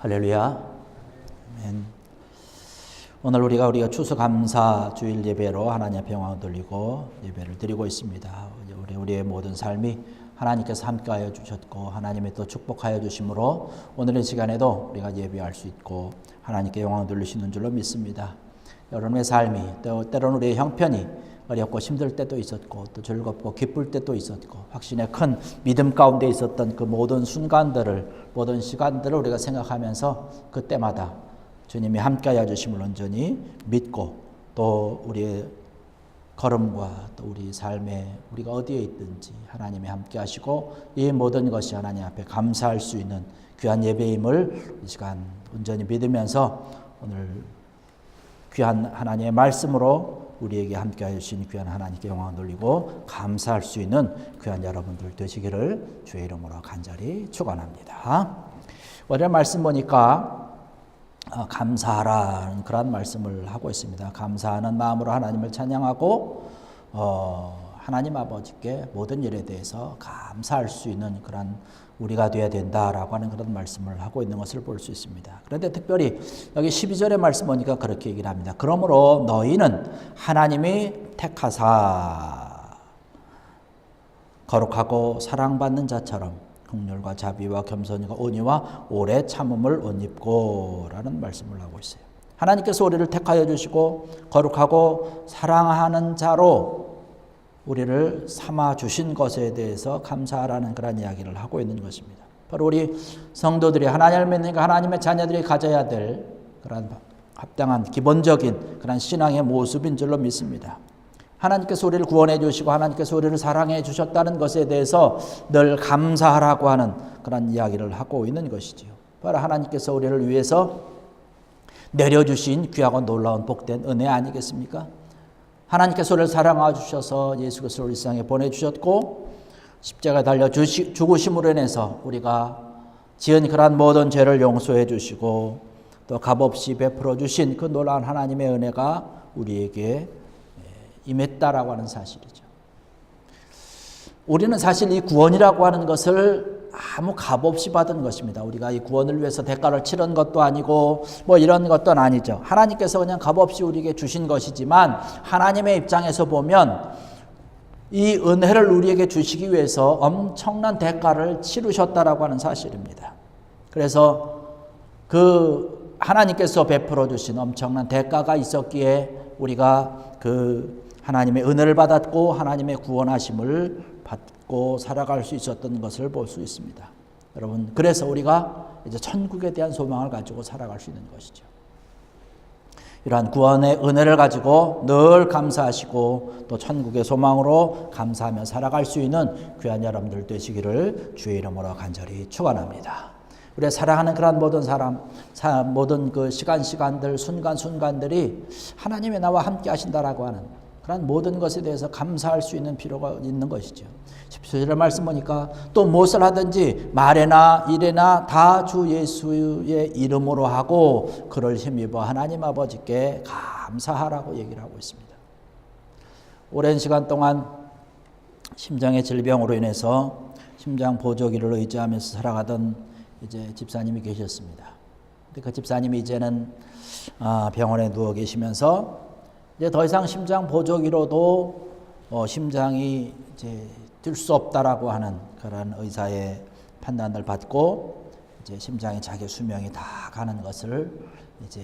할렐루야. 아멘. 오늘 우리가 우리가 추수 감사 주일 예배로 하나님 앞에 영광 돌리고 예배를 드리고 있습니다. 우리 우리의 모든 삶이 하나님께서 함께하여 주셨고 하나님의 또 축복하여 주심으로 오늘의 시간에도 우리가 예배할 수 있고 하나님께 영광 돌리시는 줄로 믿습니다. 여러분의 삶이 또 때로는 우리의 형편이 어렵고 힘들 때도 있었고 또 즐겁고 기쁠 때도 있었고 확신의 큰 믿음 가운데 있었던 그 모든 순간들을 모든 시간들을 우리가 생각하면서 그때마다 주님이 함께하여 주심을 온전히 믿고 또 우리의 걸음과 또 우리 삶에 우리가 어디에 있든지 하나님이 함께 하시고 이 모든 것이 하나님 앞에 감사할 수 있는 귀한 예배임을 이 시간 온전히 믿으면서 오늘 귀한 하나님의 말씀으로 우리에게 함께 하신 귀한 하나님께 영광을 돌리고 감사할 수 있는 귀한 여러분들 되시기를 주의 이름으로 간절히 축원합니다. 오늘 말씀 보니까 어, 감사하라는 그런 말씀을 하고 있습니다. 감사하는 마음으로 하나님을 찬양하고 어, 하나님 아버지께 모든 일에 대해서 감사할 수 있는 그런 우리가 되어야 된다라고 하는 그런 말씀을 하고 있는 것을 볼 수 있습니다. 그런데 특별히 여기 12절의 말씀 보니까 그렇게 얘기를 합니다. 그러므로 너희는 하나님이 택하사 거룩하고 사랑받는 자처럼 긍휼과 자비와 겸손과 온유와 오래 참음을 옷 입고라는 말씀을 하고 있어요. 하나님께서 우리를 택하여 주시고 거룩하고 사랑하는 자로 우리를 삼아 주신 것에 대해서 감사하라는 그런 이야기를 하고 있는 것입니다. 바로 우리 성도들이 하나님을 믿으니까 하나님의 자녀들이 가져야 될 그런 합당한 기본적인 그런 신앙의 모습인 줄로 믿습니다. 하나님께서 우리를 구원해 주시고 하나님께서 우리를 사랑해 주셨다는 것에 대해서 늘 감사하라고 하는 그런 이야기를 하고 있는 것이지요. 바로 하나님께서 우리를 위해서 내려주신 귀하고 놀라운 복된 은혜 아니겠습니까? 하나님께서 우리를 사랑하여 주셔서 예수 그리스도를 우리 세상에 보내 주셨고 십자가 달려 주시, 죽으심으로 인해서 우리가 지은 그러한 모든 죄를 용서해 주시고 또 값없이 베풀어 주신 그 놀라운 하나님의 은혜가 우리에게 임했다라고 하는 사실이죠. 우리는 사실 이 구원이라고 하는 것을 아무 값 없이 받은 것입니다. 우리가 이 구원을 위해서 대가를 치른 것도 아니고 뭐 이런 것도 아니죠. 하나님께서 그냥 값 없이 우리에게 주신 것이지만 하나님의 입장에서 보면 이 은혜를 우리에게 주시기 위해서 엄청난 대가를 치르셨다라고 하는 사실입니다. 그래서 그 하나님께서 베풀어 주신 엄청난 대가가 있었기에 우리가 그 하나님의 은혜를 받았고 하나님의 구원하심을 받 고 살아갈 수 있었던 것을 볼 수 있습니다. 여러분, 그래서 우리가 이제 천국에 대한 소망을 가지고 살아갈 수 있는 것이죠. 이러한 구원의 은혜를 가지고 늘 감사하시고 또 천국의 소망으로 감사하며 살아갈 수 있는 귀한 여러분들 되시기를 주의 이름으로 간절히 축원합니다. 우리 사랑하는 그런 모든 사람, 모든 그 시간 시간들, 순간 순간들이 하나님의 나와 함께 하신다라고 하는 그런 모든 것에 대해서 감사할 수 있는 필요가 있는 것이죠. 17절의 말씀 보니까 또 무엇을 하든지 말에나 일에나 다 주 예수의 이름으로 하고 그를 힘입어 하나님 아버지께 감사하라고 얘기를 하고 있습니다. 오랜 시간 동안 심장의 질병으로 인해서 심장 보조기를 의지하면서 살아가던 이제 집사님이 계셨습니다. 그 집사님이 이제는 아, 병원에 누워 계시면서 이제 더 이상 심장 보조기로도 어, 심장이 이제 뛸 수 없다라고 하는 그런 의사의 판단을 받고 이제 심장이 자기 수명이 다 가는 것을 이제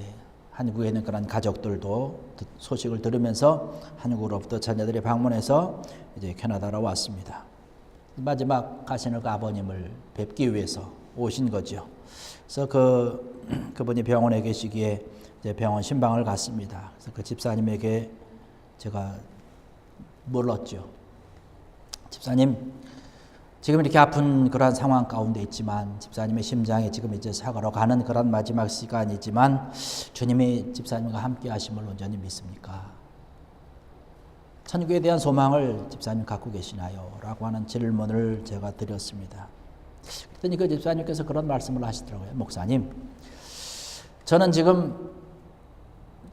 한국에 있는 그런 가족들도 소식을 들으면서 한국으로부터 자녀들이 방문해서 이제 캐나다로 왔습니다. 마지막 가시는 그 아버님을 뵙기 위해서 오신 거죠. 그래서 그 그분이 병원에 계시기에 이제 병원 신방을 갔습니다. 그래서 그 집사님에게 제가 물었죠. 집사님, 지금 이렇게 아픈 그런 상황 가운데 있지만 집사님의 심장이 지금 이제 사가러 가는 그런 마지막 시간이지만 주님이 집사님과 함께 하심을 온전히 믿습니까? 천국에 대한 소망을 집사님 갖고 계시나요? 라고 하는 질문을 제가 드렸습니다. 그랬더니 그 집사님께서 그런 말씀을 하시더라고요. 목사님, 저는 지금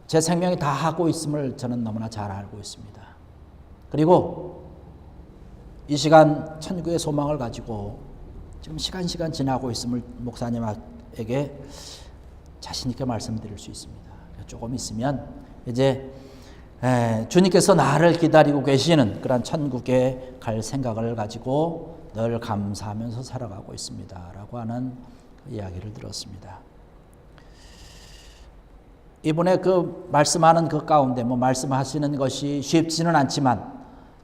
제 생명이 다 하고 있음을 저는 너무나 잘 알고 있습니다. 그리고 이 시간 천국의 소망을 가지고 지금 시간 시간 지나고 있음을 목사님 여러분들에게 자신 있게 말씀드릴 수 있습니다. 조금 있으면 이제 에, 주님께서 나를 기다리고 계시는 그런 천국에 갈 생각을 가지고 늘 감사하면서 살아가고 있습니다라고 하는 그 이야기를 들었습니다. 이번에 그 말씀하는 그 가운데 뭐 말씀하시는 것이 쉽지는 않지만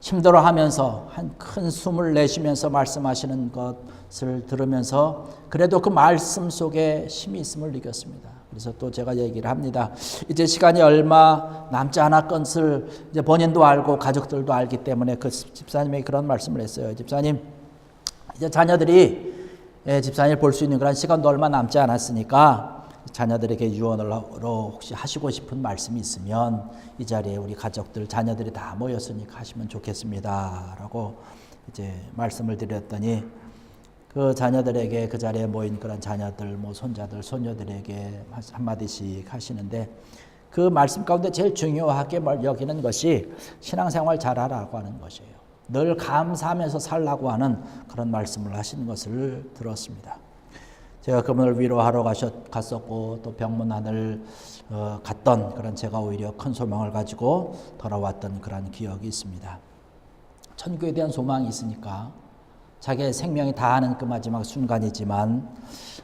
힘들어 하면서 한 큰 숨을 내쉬면서 말씀하시는 것을 들으면서 그래도 그 말씀 속에 힘이 있음을 느꼈습니다. 그래서 또 제가 얘기를 합니다. 이제 시간이 얼마 남지 않았건을 이제 본인도 알고 가족들도 알기 때문에 그 집사님이 그런 말씀을 했어요. 집사님, 이제 자녀들이 예, 집사님 볼수 있는 그런 시간도 얼마 남지 않았으니까 자녀들에게 유언을 혹시 하시고 싶은 말씀이 있으면 이 자리에 우리 가족들 자녀들이 다 모였으니까 하시면 좋겠습니다라고 이제 말씀을 드렸더니 그 자녀들에게 그 자리에 모인 그런 자녀들 뭐 손자들 손녀들에게 한 마디씩 하시는데 그 말씀 가운데 제일 중요하게 여기는 것이 신앙생활 잘하라고 하는 것이에요. 늘 감사하면서 살라고 하는 그런 말씀을 하시는 것을 들었습니다. 제가 그분을 위로하러 가셨, 갔었고 또 병문안을 어, 갔던 그런 제가 오히려 큰 소망을 가지고 돌아왔던 그런 기억이 있습니다. 천국에 대한 소망이 있으니까 자기의 생명이 다하는 그 마지막 순간이지만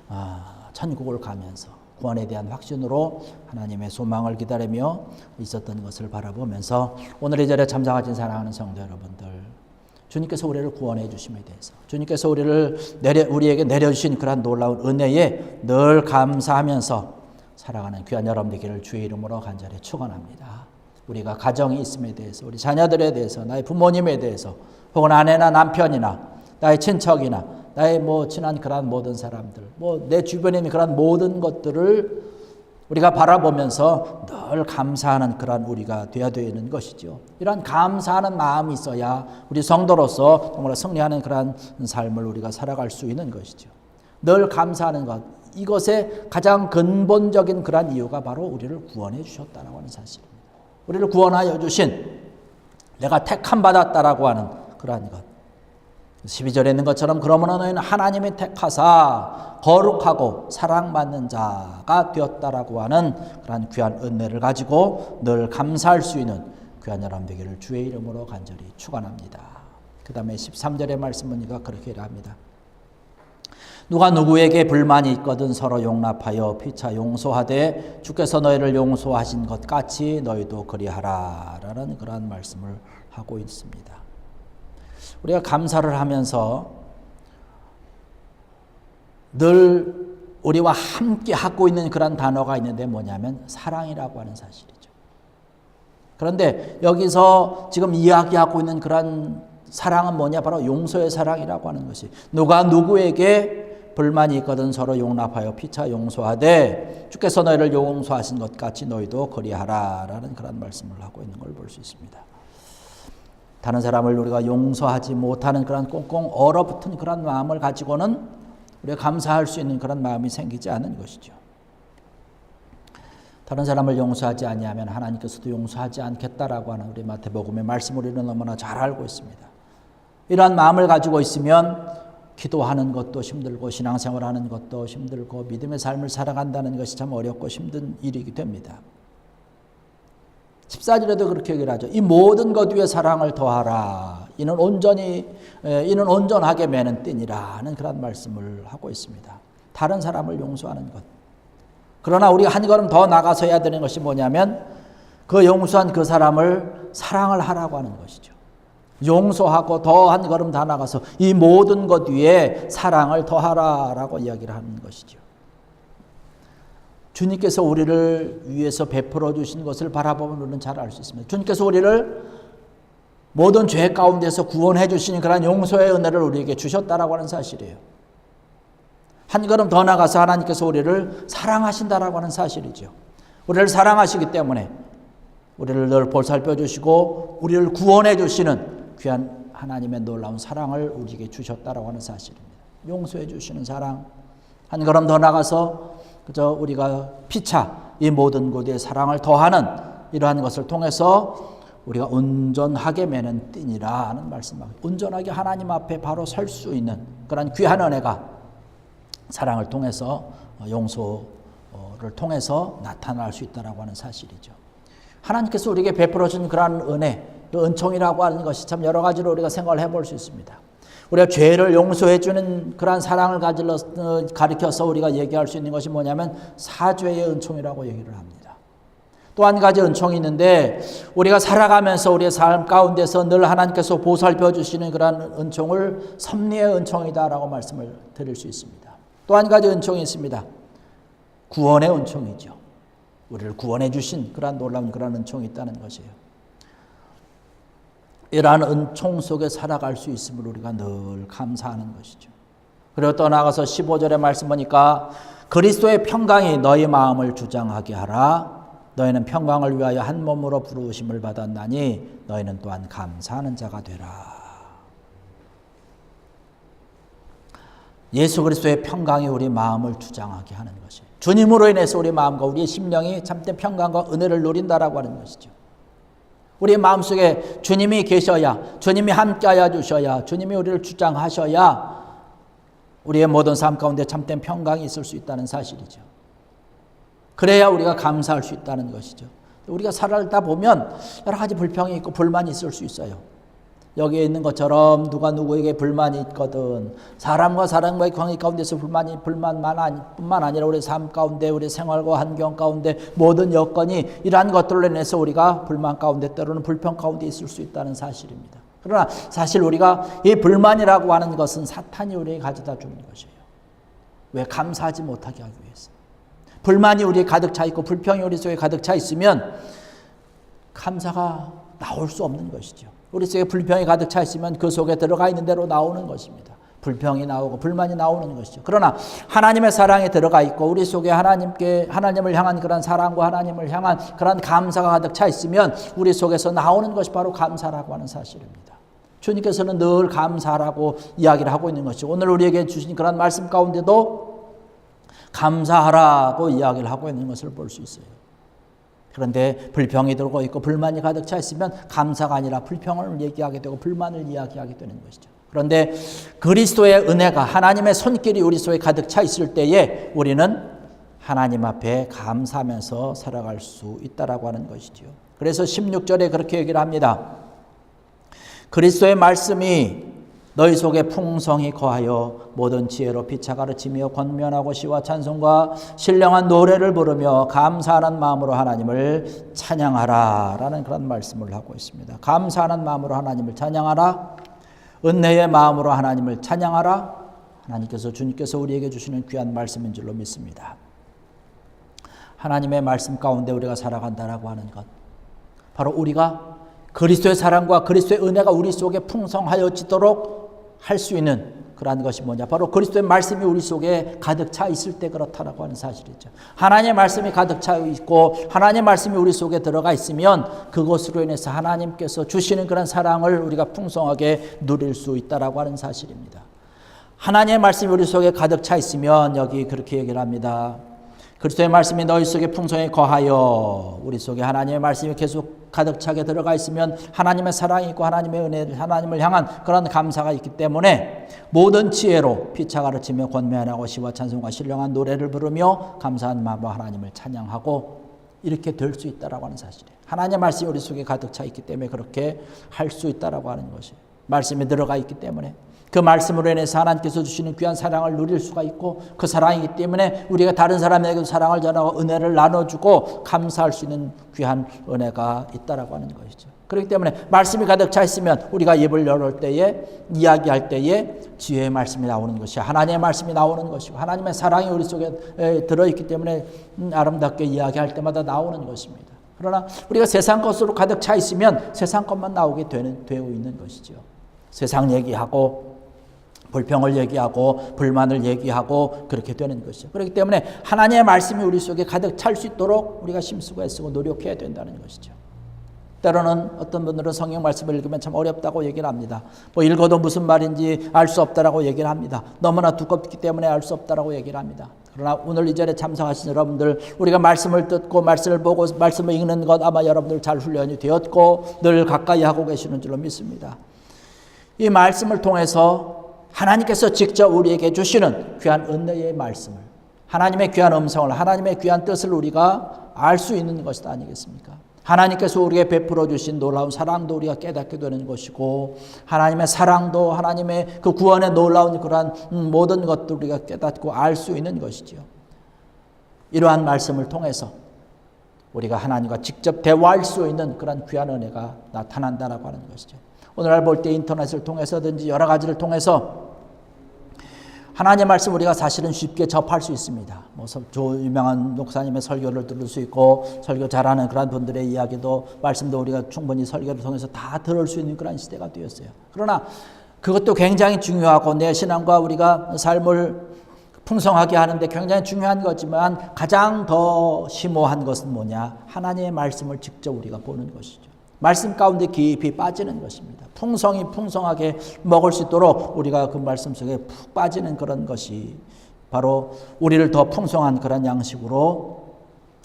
아, 천국을 가면서 구원에 대한 확신으로 하나님의 소망을 기다리며 있었던 것을 바라보면서 오늘 이 자리에 참석하신 사랑하는 성도 여러분들 주님께서 우리를 구원해 주심에 대해서 주님께서 우리를 내려 우리에게 내려 주신 그러한 놀라운 은혜에 늘 감사하면서 살아가는 귀한 여러분 되기를 주의 이름으로 간절히 축원합니다. 우리가 가정이 있음에 대해서 우리 자녀들에 대해서 나의 부모님에 대해서 혹은 아내나 남편이나 나의 친척이나 나의 뭐 친한 그러한 모든 사람들 뭐 내 주변에 있는 그러한 모든 것들을 우리가 바라보면서 늘 감사하는 그런 우리가 되어야 되는 것이죠. 이런 감사하는 마음이 있어야 우리 성도로서 정말 승리하는 그런 삶을 우리가 살아갈 수 있는 것이죠. 늘 감사하는 것. 이것의 가장 근본적인 그런 이유가 바로 우리를 구원해 주셨다라고 하는 사실입니다. 우리를 구원하여 주신 내가 택함 받았다라고 하는 그러한 것. 12절에 있는 것처럼 그러므로 너희는 하나님이 택하사 거룩하고 사랑받는 자가 되었다라고 하는 그러한 귀한 은혜를 가지고 늘 감사할 수 있는 귀한 되기를 주의 이름으로 간절히 축원합니다. 그 다음에 13절의 말씀 보니까 그렇게 합니다. 누가 누구에게 불만이 있거든 서로 용납하여 피차 용서하되 주께서 너희를 용서하신 것 같이 너희도 그리하라 라는 그러한 말씀을 하고 있습니다. 우리가 감사를 하면서 늘 우리와 함께 하고 있는 그런 단어가 있는데 뭐냐면 사랑이라고 하는 사실이죠. 그런데 여기서 지금 이야기하고 있는 그런 사랑은 뭐냐? 바로 용서의 사랑이라고 하는 것이 누가 누구에게 불만이 있거든 서로 용납하여 피차 용서하되 주께서 너희를 용서하신 것 같이 너희도 그리하라라는 그런 말씀을 하고 있는 걸 볼 수 있습니다. 다른 사람을 우리가 용서하지 못하는 그런 꽁꽁 얼어붙은 그런 마음을 가지고는 우리가 감사할 수 있는 그런 마음이 생기지 않은 것이죠. 다른 사람을 용서하지 아니하면 하나님께서도 용서하지 않겠다라고 하는 우리 마태복음의 말씀 우리는 너무나 잘 알고 있습니다. 이러한 마음을 가지고 있으면 기도하는 것도 힘들고 신앙생활하는 것도 힘들고 믿음의 삶을 살아간다는 것이 참 어렵고 힘든 일이기 됩니다. 14절에도 그렇게 얘기를 하죠. 이 모든 것 위에 사랑을 더하라. 이는 온전히 이는 온전하게 매는 띠니라는 그런 말씀을 하고 있습니다. 다른 사람을 용서하는 것. 그러나 우리가 한 걸음 더 나가서 해야 되는 것이 뭐냐면 그 용서한 그 사람을 사랑을 하라고 하는 것이죠. 용서하고 더 한 걸음 더 나가서 이 모든 것 위에 사랑을 더하라라고 이야기를 하는 것이죠. 주님께서 우리를 위해서 베풀어 주신 것을 바라보면 우리는 잘 알 수 있습니다. 주님께서 우리를 모든 죄 가운데서 구원해 주시는 그런 용서의 은혜를 우리에게 주셨다라고 하는 사실이에요. 한 걸음 더 나가서 하나님께서 우리를 사랑하신다라고 하는 사실이죠. 우리를 사랑하시기 때문에 우리를 늘 보살펴 주시고 우리를 구원해 주시는 귀한 하나님의 놀라운 사랑을 우리에게 주셨다라고 하는 사실입니다. 용서해 주시는 사랑. 한 걸음 더 나가서 그저 우리가 피차 이 모든 곳에 사랑을 더하는 이러한 것을 통해서 우리가 온전하게 매는 띠니라 하는 말씀입니다. 온전하게 하나님 앞에 바로 설 수 있는 그런 귀한 은혜가 사랑을 통해서 어, 용서를 통해서 나타날 수 있다라고 하는 사실이죠. 하나님께서 우리에게 베풀어 준 그러한 은혜, 또 은총이라고 하는 것이 참 여러 가지로 우리가 생각을 해볼 수 있습니다. 우리가 죄를 용서해 주는 그러한 사랑을 가질러 어, 우리가 얘기할 수 있는 것이 뭐냐면 사죄의 은총이라고 얘기를 합니다. 또 한 가지 은총이 있는데 우리가 살아가면서 우리의 삶 가운데서 늘 하나님께서 보살펴 주시는 그러한 은총을 섭리의 은총이다라고 말씀을 드릴 수 있습니다. 또 한 가지 은총이 있습니다. 구원의 은총이죠. 우리를 구원해 주신 그러한 놀라운 그러한 은총이 있다는 것이에요. 이러한 은총 속에 살아갈 수 있음을 우리가 늘 감사하는 것이죠. 그리고 또 나가서 15절의 말씀 보니까 그리스도의 평강이 너희 마음을 주장하게 하라. 너희는 평강을 위하여 한 몸으로 부르심을 받았나니 너희는 또한 감사하는 자가 되라. 예수 그리스도의 평강이 우리 마음을 주장하게 하는 것이에요. 주님으로 인해서 우리 마음과 우리의 심령이 참된 평강과 은혜를 누린다라고 하는 것이죠. 우리 마음속에 주님이 계셔야, 주님이 함께하여 주셔야, 주님이 우리를 주장하셔야 우리의 모든 삶 가운데 참된 평강이 있을 수 있다는 사실이죠. 그래야 우리가 감사할 수 있다는 것이죠. 우리가 살다 보면 여러 가지 불평이 있고 불만이 있을 수 있어요. 여기에 있는 것처럼 누가 누구에게 불만이 있거든 사람과 사람과의 관계 가운데서 불만이 불만만 아니, 뿐만 아니라 우리 삶 가운데 우리 생활과 환경 가운데 모든 여건이 이러한 것들로 인해서 우리가 불만 가운데 때로는 불평 가운데 있을 수 있다는 사실입니다. 그러나 사실 우리가 이 불만이라고 하는 것은 사탄이 우리에게 가져다 주는 것이에요. 왜 감사하지 못하게 하기 위해서. 불만이 우리에 가득 차 있고 불평이 우리 속에 가득 차 있으면 감사가 나올 수 없는 것이죠. 우리 속에 불평이 가득 차 있으면 그 속에 들어가 있는 대로 나오는 것입니다. 불평이 나오고 불만이 나오는 것이죠. 그러나 하나님의 사랑이 들어가 있고 우리 속에 하나님께 하나님을 향한 그런 사랑과 하나님을 향한 그런 감사가 가득 차 있으면 우리 속에서 나오는 것이 바로 감사라고 하는 사실입니다. 주님께서는 늘 감사라고 이야기를 하고 있는 것이죠. 오늘 우리에게 주신 그런 말씀 가운데도 감사하라고 이야기를 하고 있는 것을 볼 수 있어요. 그런데 불평이 들고 있고 불만이 가득 차 있으면 감사가 아니라 불평을 얘기하게 되고 불만을 이야기하게 되는 것이죠. 그런데 그리스도의 은혜가 하나님의 손길이 우리 속에 가득 차 있을 때에 우리는 하나님 앞에 감사하면서 살아갈 수 있다라고 하는 것이죠. 그래서 16절에 그렇게 얘기를 합니다. 그리스도의 말씀이 너희 속에 풍성히 거하여 모든 지혜로 피차 가르치며 권면하고 시와 찬송과 신령한 노래를 부르며 감사하는 마음으로 하나님을 찬양하라 라는 그런 말씀을 하고 있습니다. 감사하는 마음으로 하나님을 찬양하라 은혜의 마음으로 하나님을 찬양하라 하나님께서 주님께서 우리에게 주시는 귀한 말씀인 줄로 믿습니다. 하나님의 말씀 가운데 우리가 살아간다라고 하는 것 바로 우리가 그리스도의 사랑과 그리스도의 은혜가 우리 속에 풍성하여지도록 할 수 있는 그러한 것이 뭐냐? 바로 그리스도의 말씀이 우리 속에 가득 차 있을 때 그렇다라고 하는 사실이죠. 하나님의 말씀이 가득 차 있고 하나님의 말씀이 우리 속에 들어가 있으면 그것으로 인해서 하나님께서 주시는 그런 사랑을 우리가 풍성하게 누릴 수 있다라고 하는 사실입니다. 하나님의 말씀이 우리 속에 가득 차 있으면 여기 그렇게 얘기를 합니다. 그리스도의 말씀이 너희 속에 풍성히 거하여 우리 속에 하나님의 말씀이 계속 가득 차게 들어가 있으면 하나님의 사랑이 있고 하나님의 은혜, 하나님을 향한 그런 감사가 있기 때문에 모든 지혜로 피차 가르치며 권면하고 시와 찬송과 신령한 노래를 부르며 감사한 마음으로 하나님을 찬양하고 이렇게 될 수 있다라고 하는 사실이에요. 하나님의 말씀이 우리 속에 가득 차 있기 때문에 그렇게 할 수 있다라고 하는 것이에요. 말씀이 들어가 있기 때문에 그 말씀으로 인해서 하나님께서 주시는 귀한 사랑을 누릴 수가 있고 그 사랑이기 때문에 우리가 다른 사람에게 사랑을 전하고 은혜를 나눠주고 감사할 수 있는 귀한 은혜가 있다라고 하는 것이죠. 그렇기 때문에 말씀이 가득 차 있으면 우리가 입을 열을 때에 이야기할 때에 지혜의 말씀이 나오는 것이 하나님의 말씀이 나오는 것이고 하나님의 사랑이 우리 속에 들어있기 때문에 음, 아름답게 이야기할 때마다 나오는 것입니다. 그러나 우리가 세상 것으로 가득 차 있으면 세상 것만 나오게 되는, 되어 있는 것이죠. 세상 얘기하고 불평을 얘기하고 불만을 얘기하고 그렇게 되는 것이죠. 그렇기 때문에 하나님의 말씀이 우리 속에 가득 찰 수 있도록 우리가 심수고 애쓰고 노력해야 된다는 것이죠. 때로는 어떤 분들은 성경 말씀을 읽으면 참 어렵다고 얘기를 합니다. 뭐 읽어도 무슨 말인지 알 수 없다라고 얘기를 합니다. 너무나 두껍기 때문에 알 수 없다라고 얘기를 합니다. 그러나 오늘 이 자리에 참석하신 여러분들 우리가 말씀을 듣고 말씀을 보고 말씀을 읽는 것 아마 여러분들 잘 훈련이 되었고 늘 가까이 하고 계시는 줄로 믿습니다. 이 말씀을 통해서 하나님께서 직접 우리에게 주시는 귀한 은혜의 말씀을 하나님의 귀한 음성을 하나님의 귀한 뜻을 우리가 알 수 있는 것이 아니겠습니까? 하나님께서 우리에게 베풀어 주신 놀라운 사랑도 우리가 깨닫게 되는 것이고 하나님의 사랑도 하나님의 그 구원의 놀라운 그러한 음, 모든 것들 우리가 깨닫고 알 수 있는 것이지요. 이러한 말씀을 통해서 우리가 하나님과 직접 대화할 수 있는 그런 귀한 은혜가 나타난다라고 하는 것이죠. 오늘날 볼 때 인터넷을 통해서든지 여러 가지를 통해서 하나님의 말씀 우리가 사실은 쉽게 접할 수 있습니다. 뭐 유명한 목사님의 설교를 들을 수 있고 설교 잘하는 그런 분들의 이야기도 말씀도 우리가 충분히 설교를 통해서 다 들을 수 있는 그런 시대가 되었어요. 그러나 그것도 굉장히 중요하고 내 신앙과 우리가 삶을 풍성하게 하는데 굉장히 중요한 거지만 가장 더 심오한 것은 뭐냐? 하나님의 말씀을 직접 우리가 보는 것이죠. 말씀 가운데 깊이 빠지는 것입니다. 풍성이 풍성하게 먹을 수 있도록 우리가 그 말씀 속에 푹 빠지는 그런 것이 바로 우리를 더 풍성한 그런 양식으로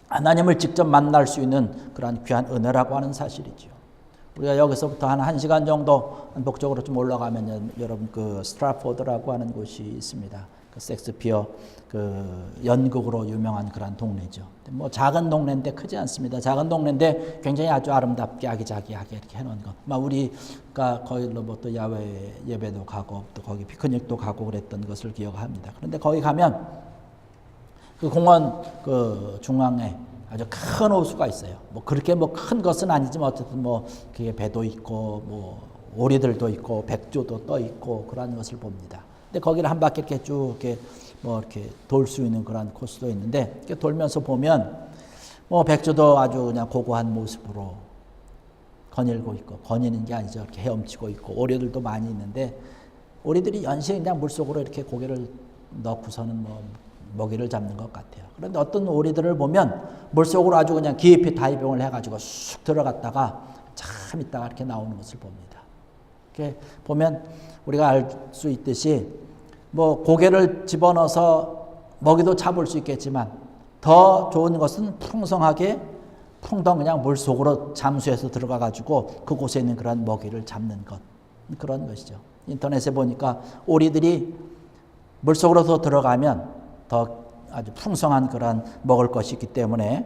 하나님을 직접 만날 수 있는 그러한 귀한 은혜라고 하는 사실이죠. 우리가 여기서부터 한 1시간 정도 북쪽으로 좀 올라가면 여러분 그 스트라포드라고 하는 곳이 있습니다. 그 섹스피어 그 연극으로 유명한 그런 동네죠. 뭐 작은 동네인데 크지 않습니다. 작은 동네인데 굉장히 아주 아름답게 아기자기하게 이렇게 해놓은 것. 막 우리가 거기로 뭐또 야외 예배도 가고 또 거기 피크닉도 가고 그랬던 것을 기억합니다. 그런데 거기 가면 그 공원 그 중앙에 아주 큰 호수가 있어요. 뭐 그렇게 뭐 큰 것은 아니지만 어쨌든 뭐 그게 배도 있고 뭐 오리들도 있고 백조도 떠 있고 그런 것을 봅니다. 근데 거기를 한 바퀴 이렇게 쭉 이렇게 뭐 이렇게 돌 수 있는 그런 코스도 있는데 이렇게 돌면서 보면 뭐 백조도 아주 그냥 고고한 모습으로 거닐고 있고 거니는 게 아니죠. 이렇게 헤엄치고 있고 오리들도 많이 있는데 오리들이 연신 그냥 물속으로 이렇게 고개를 넣고서는 뭐 먹이를 잡는 것 같아요. 그런데 어떤 오리들을 보면 물속으로 아주 그냥 깊이 다이빙을 해가지고 쑥 들어갔다가 참 있다가 이렇게 나오는 것을 봅니다. 이렇게 보면 우리가 알 수 있듯이 뭐 고개를 집어넣어서 먹이도 잡을 수 있겠지만 더 좋은 것은 풍성하게 풍덩 그냥 물 속으로 잠수해서 들어가 가지고 그곳에 있는 그런 먹이를 잡는 것 그런 것이죠. 인터넷에 보니까 오리들이 물 속으로 더 들어가면 더 아주 풍성한 그런 먹을 것이 있기 때문에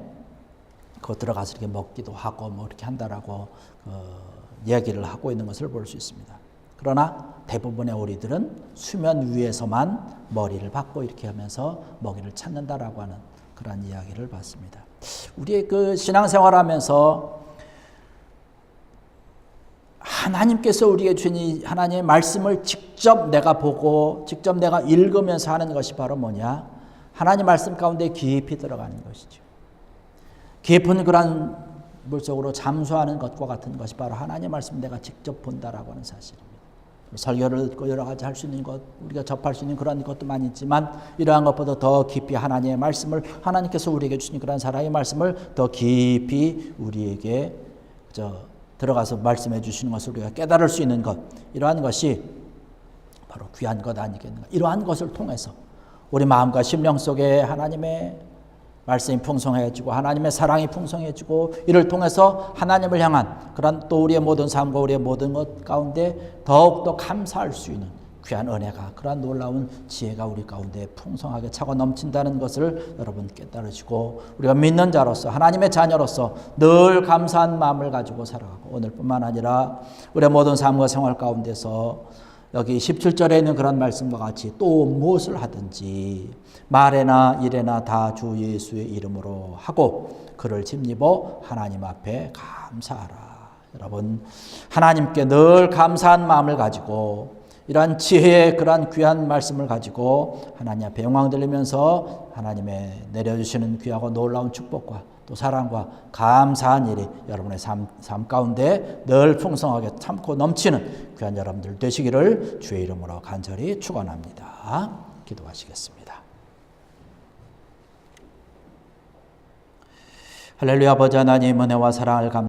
그 들어가서 이렇게 먹기도 하고 뭐 이렇게 한다라고 어, 이야기를 하고 있는 것을 볼 수 있습니다. 그러나 대부분의 오리들은 수면 위에서만 머리를 박고 이렇게 하면서 먹이를 찾는다라고 하는 그런 이야기를 봤습니다. 우리의 그 신앙생활 하면서 하나님께서 우리에게 주신 하나님의 말씀을 직접 내가 보고 직접 내가 읽으면서 하는 것이 바로 뭐냐? 하나님 말씀 가운데 깊이 들어가는 것이죠. 깊은 그런 물속으로 잠수하는 것과 같은 것이 바로 하나님 말씀 내가 직접 본다라고 하는 사실입니다. 설교를 듣고 여러 가지 할 수 있는 것, 우리가 접할 수 있는 그런 것도 많이 있지만 이러한 것보다 더 깊이 하나님의 말씀을 하나님께서 우리에게 주신 그런 사랑의 말씀을 더 깊이 우리에게 저 들어가서 말씀해 주시는 것을 우리가 깨달을 수 있는 것, 이러한 것이 바로 귀한 것 아니겠는가. 이러한 것을 통해서 우리 마음과 심령 속에 하나님의 말씀이 풍성해지고 하나님의 사랑이 풍성해지고 이를 통해서 하나님을 향한 그런 또 우리의 모든 삶과 우리의 모든 것 가운데 더욱더 감사할 수 있는 귀한 은혜가 그러한 놀라운 지혜가 우리 가운데 풍성하게 차고 넘친다는 것을 여러분 깨달으시고 우리가 믿는 자로서 하나님의 자녀로서 늘 감사한 마음을 가지고 살아가고 오늘뿐만 아니라 우리의 모든 삶과 생활 가운데서 여기 17절에 있는 그런 말씀과 같이 또 무엇을 하든지 말에나 일에나 다 주 예수의 이름으로 하고 그를 짓입어 하나님 앞에 감사하라. 여러분 하나님께 늘 감사한 마음을 가지고 이러한 지혜의 그러한 귀한 말씀을 가지고 하나님 앞에 영광 들리면서 하나님의 내려주시는 귀하고 놀라운 축복과 또 사랑과 감사한 일이 여러분의 삶, 삶 가운데 늘 풍성하게 참고 넘치는 귀한 여러분들 되시기를 주의 이름으로 간절히 축원합니다. 기도하시겠습니다. 할렐루야 아버지 하나님 은혜와 사랑을 감